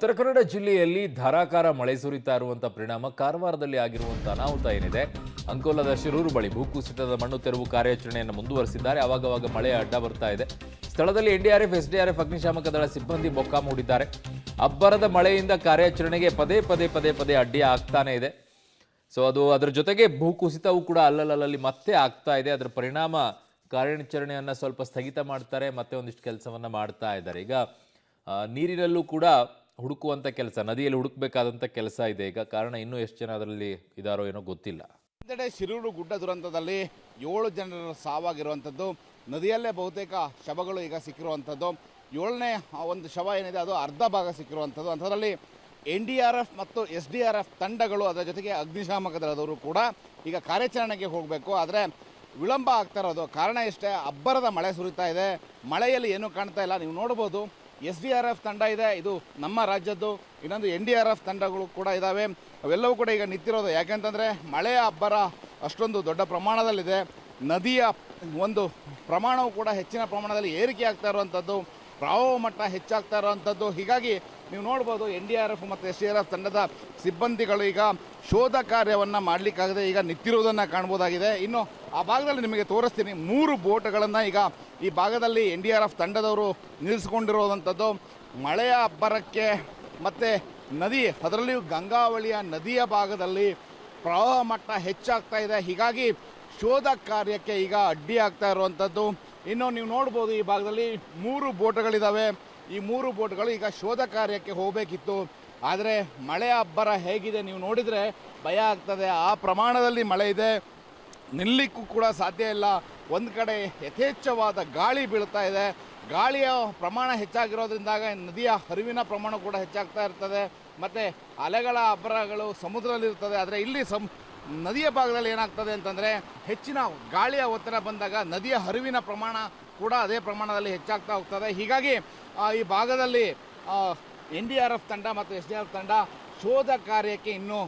ಉತ್ತರ ಕನ್ನಡ ಜಿಲ್ಲೆಯಲ್ಲಿ ಧಾರಾಕಾರ ಮಳೆ ಸುರಿತಾ ಇರುವಂಥ ಪರಿಣಾಮ ಕಾರವಾರದಲ್ಲಿ ಆಗಿರುವಂಥ ಅನಾಹುತ ಏನಿದೆ? ಅಂಕೋಲದ ಶಿರೂರು ಬಳಿ ಭೂಕುಸಿತದ ಮಣ್ಣು ತೆರವು ಕಾರ್ಯಾಚರಣೆಯನ್ನು ಮುಂದುವರೆಸಿದ್ದಾರೆ. ಆವಾಗವಾಗ ಮಳೆ ಅಡ್ಡ ಬರ್ತಾ ಇದೆ. ಸ್ಥಳದಲ್ಲಿ ಎನ್ಡಿಆರ್ಎಫ್, ಎಸ್ಡಿಆರ್ಎಫ್, ಅಗ್ನಿಶಾಮಕ ದಳ ಸಿಬ್ಬಂದಿ ಮೊಕ್ಕಾಂ ಮೂಡಿದ್ದಾರೆ. ಅಬ್ಬರದ ಮಳೆಯಿಂದ ಕಾರ್ಯಾಚರಣೆಗೆ ಪದೇ ಪದೇ ಪದೇ ಪದೇ ಅಡ್ಡಿ ಆಗ್ತಾನೆ ಇದೆ. ಸೊ ಅದು ಅದರ ಜೊತೆಗೆ ಭೂಕುಸಿತವೂ ಕೂಡ ಅಲ್ಲಲ್ಲಲ್ಲಿ ಮತ್ತೆ ಆಗ್ತಾ ಇದೆ. ಅದರ ಪರಿಣಾಮ ಕಾರ್ಯಾಚರಣೆಯನ್ನು ಸ್ವಲ್ಪ ಸ್ಥಗಿತ ಮಾಡ್ತಾರೆ. ಮತ್ತೆ ಒಂದಿಷ್ಟು ಕೆಲಸವನ್ನು ಮಾಡ್ತಾ ಇದ್ದಾರೆ. ಈಗ ನೀರಿನಲ್ಲೂ ಕೂಡ ಹುಡುಕುವಂತ ಕೆಲಸ, ನದಿಯಲ್ಲಿ ಹುಡುಕಬೇಕಾದಂಥ ಕೆಲಸ ಇದೆ. ಈಗ ಕಾರಣ ಇನ್ನೂ ಎಷ್ಟು ಜನ ಅದರಲ್ಲಿ ಇದಾರೋ ಏನೋ ಗೊತ್ತಿಲ್ಲ. ಒಂದೆಡೆ ಶಿರೂರು ಗುಡ್ಡ ದುರಂತದಲ್ಲಿ ಏಳು ಜನರ ಸಾವಾಗಿರುವಂಥದ್ದು ನದಿಯಲ್ಲೇ ಬಹುತೇಕ ಶವಗಳು ಈಗ ಸಿಕ್ಕಿರುವಂಥದ್ದು ಏಳನೇ ಒಂದು ಶವ ಏನಿದೆ, ಅದು ಅರ್ಧ ಭಾಗ ಸಿಕ್ಕಿರುವಂಥದ್ದು ಅಂಥದ್ರಲ್ಲಿ ಎನ್ ಡಿ ಆರ್ ಎಫ್ ಮತ್ತು ಎಸ್ ಡಿ ಆರ್ ಎಫ್ ತಂಡಗಳು ಅದರ ಜೊತೆಗೆ ಅಗ್ನಿಶಾಮಕ ದಳದವರು ಕೂಡ ಈಗ ಕಾರ್ಯಾಚರಣೆಗೆ ಹೋಗಬೇಕು. ಆದರೆ ವಿಳಂಬ ಆಗ್ತಾ ಇರೋದು. ಕಾರಣ ಇಷ್ಟೇ, ಅಬ್ಬರದ ಮಳೆ ಸುರಿತಾ ಇದೆ. ಮಳೆಯಲ್ಲಿ ಏನೂ ಕಾಣ್ತಾ ಇಲ್ಲ. ನೀವು ನೋಡ್ಬೋದು ಎಸ್ ಡಿ ಆರ್ ಎಫ್ ತಂಡ ಇದೆ. ಇದು ನಮ್ಮ ರಾಜ್ಯದ್ದು. ಇನ್ನೊಂದು ಎನ್ ಡಿ ಆರ್ ಎಫ್ ತಂಡಗಳು ಕೂಡ ಇದ್ದಾವೆ ಅವೆಲ್ಲವೂ ಕೂಡ ಈಗ ನಿಂತಿರೋದು. ಯಾಕೆಂತಂದರೆ ಮಳೆಯ ಅಬ್ಬರ ಅಷ್ಟೊಂದು ದೊಡ್ಡ ಪ್ರಮಾಣದಲ್ಲಿದೆ. ನದಿಯ ಒಂದು ಪ್ರಮಾಣವು ಕೂಡ ಹೆಚ್ಚಿನ ಪ್ರಮಾಣದಲ್ಲಿ ಏರಿಕೆ ಆಗ್ತಾ ಇರುವಂಥದ್ದು. ಪ್ರವಾಹ ಮಟ್ಟ ಹೆಚ್ಚಾಗ್ತಾ ಇರುವಂಥದ್ದು ಹೀಗಾಗಿ ನೀವು ನೋಡ್ಬೋದು ಎನ್ ಡಿ ಆರ್ ಎಫ್ ಮತ್ತು ಎಸ್ ಡಿ ಆರ್ ಎಫ್ ತಂಡದ ಸಿಬ್ಬಂದಿಗಳು ಈಗ ಶೋಧ ಕಾರ್ಯವನ್ನು ಮಾಡಲಿಕ್ಕಾಗದೆ ಈಗ ನಿಂತಿರುವುದನ್ನು ಕಾಣ್ಬೋದಾಗಿದೆ ಇನ್ನು ಆ ಭಾಗದಲ್ಲಿ ನಿಮಗೆ ತೋರಿಸ್ತೀನಿ ಮೂರು ಬೋಟ್ಗಳನ್ನು ಈಗ ಈ ಭಾಗದಲ್ಲಿ ಎನ್ ಡಿ ಆರ್ ಎಫ್ ತಂಡದವರು ನಿಲ್ಲಿಸಿಕೊಂಡಿರುವಂಥದ್ದು ಮಳೆಯ ಅಬ್ಬರಕ್ಕೆ ಮತ್ತು ನದಿ, ಅದರಲ್ಲಿಯೂ ಗಂಗಾವಳಿಯ ನದಿಯ ಭಾಗದಲ್ಲಿ ಪ್ರವಾಹ ಮಟ್ಟ ಹೆಚ್ಚಾಗ್ತಾ ಇದೆ. ಹೀಗಾಗಿ ಶೋಧ ಕಾರ್ಯಕ್ಕೆ ಈಗ ಅಡ್ಡಿ ಆಗ್ತಾ ಇರುವಂಥದ್ದು ಇನ್ನು ನೀವು ನೋಡ್ಬೋದು ಈ ಭಾಗದಲ್ಲಿ ಮೂರು ಬೋಟ್ಗಳಿದ್ದಾವೆ ಈ ಮೂರು ಬೋಟ್ಗಳು ಈಗ ಶೋಧ ಕಾರ್ಯಕ್ಕೆ ಹೋಗಬೇಕಿತ್ತು. ಆದರೆ ಮಳೆ ಅಬ್ಬರ ಹೇಗಿದೆ ನೀವು ನೋಡಿದರೆ ಭಯ ಆಗ್ತದೆ. ಆ ಪ್ರಮಾಣದಲ್ಲಿ ಮಳೆ ಇದೆ. ನಿಲ್ಲಕ್ಕೂ ಕೂಡ ಸಾಧ್ಯ ಇಲ್ಲ. ಒಂದು ಕಡೆ ಯಥೇಚ್ಛವಾದ ಗಾಳಿ ಬೀಳ್ತಾ ಇದೆ. ಗಾಳಿಯ ಪ್ರಮಾಣ ಹೆಚ್ಚಾಗಿರೋದ್ರಿಂದಾಗ ನದಿಯ ಹರಿವಿನ ಪ್ರಮಾಣ ಕೂಡ ಹೆಚ್ಚಾಗ್ತಾ ಇರ್ತದೆ. ಮತ್ತು ಅಲೆಗಳ ಅಬ್ಬರಗಳು ಸಮುದ್ರದಲ್ಲಿರ್ತದೆ ಆದರೆ ಇಲ್ಲಿ ಸಮ್, ನದಿಯ ಭಾಗದಲ್ಲಿ ಏನಾಗ್ತದೆ ಅಂತಂದರೆ ಹೆಚ್ಚಿನ ಗಾಳಿಯ ಒತ್ತಡ ಬಂದಾಗ ನದಿಯ ಹರಿವಿನ ಪ್ರಮಾಣ ಕೂಡ ಅದೇ ಪ್ರಮಾಣದಲ್ಲಿ ಹೆಚ್ಚಾಗ್ತಾ ಹೋಗ್ತದೆ. ಹೀಗಾಗಿ ಈ ಭಾಗದಲ್ಲಿ ಎನ್ ಡಿ ಆರ್ ಎಫ್ ತಂಡ ಮತ್ತು ಎಸ್ ಡಿ ಆರ್ ಎಫ್ ತಂಡ ಶೋಧ ಕಾರ್ಯಕ್ಕೆ ಇನ್ನೂ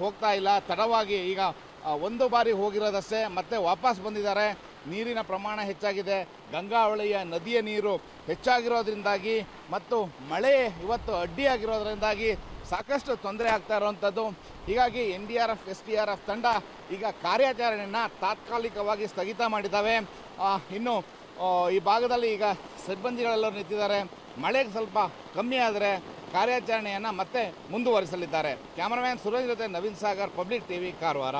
ಹೋಗ್ತಾ ಇಲ್ಲ. ತಡವಾಗಿ ಈಗ ಒಂದು ಬಾರಿ ಹೋಗಿರೋದಷ್ಟೇ. ಮತ್ತೆ ವಾಪಸ್ ಬಂದಿದ್ದಾರೆ. ನೀರಿನ ಪ್ರಮಾಣ ಹೆಚ್ಚಾಗಿದೆ. ಗಂಗಾವಳಿಯ ನದಿಯ ನೀರು ಹೆಚ್ಚಾಗಿರೋದ್ರಿಂದಾಗಿ ಮತ್ತು ಮಳೆ ಇವತ್ತು ಅಡ್ಡಿಯಾಗಿರೋದ್ರಿಂದಾಗಿ ಸಾಕಷ್ಟು ತೊಂದರೆ ಆಗ್ತಾ ಇರುವಂಥದ್ದು. ಹೀಗಾಗಿ N D R F, S D R F ತಂಡ ಈಗ ಕಾರ್ಯಾಚರಣೆಯನ್ನು ತಾತ್ಕಾಲಿಕವಾಗಿ ಸ್ಥಗಿತ ಮಾಡಿದ್ದಾವೆ ಇನ್ನು ಈ ಭಾಗದಲ್ಲಿ ಈಗ ಸಿಬ್ಬಂದಿಗಳೆಲ್ಲರೂ ನಿಂತಿದ್ದಾರೆ. ಮಳೆಗೆ ಸ್ವಲ್ಪ ಕಮ್ಮಿ ಆದರೆ ಕಾರ್ಯಾಚರಣೆಯನ್ನು ಮತ್ತೆ ಮುಂದುವರಿಸಲಿದ್ದಾರೆ. ಕ್ಯಾಮರಾಮ್ಯಾನ್ ಸುರೇಶ್ ಜೊತೆ ನವೀನ್ ಸಾಗರ್, ಪಬ್ಲಿಕ್ ಟಿವಿ, ಕಾರವಾರ.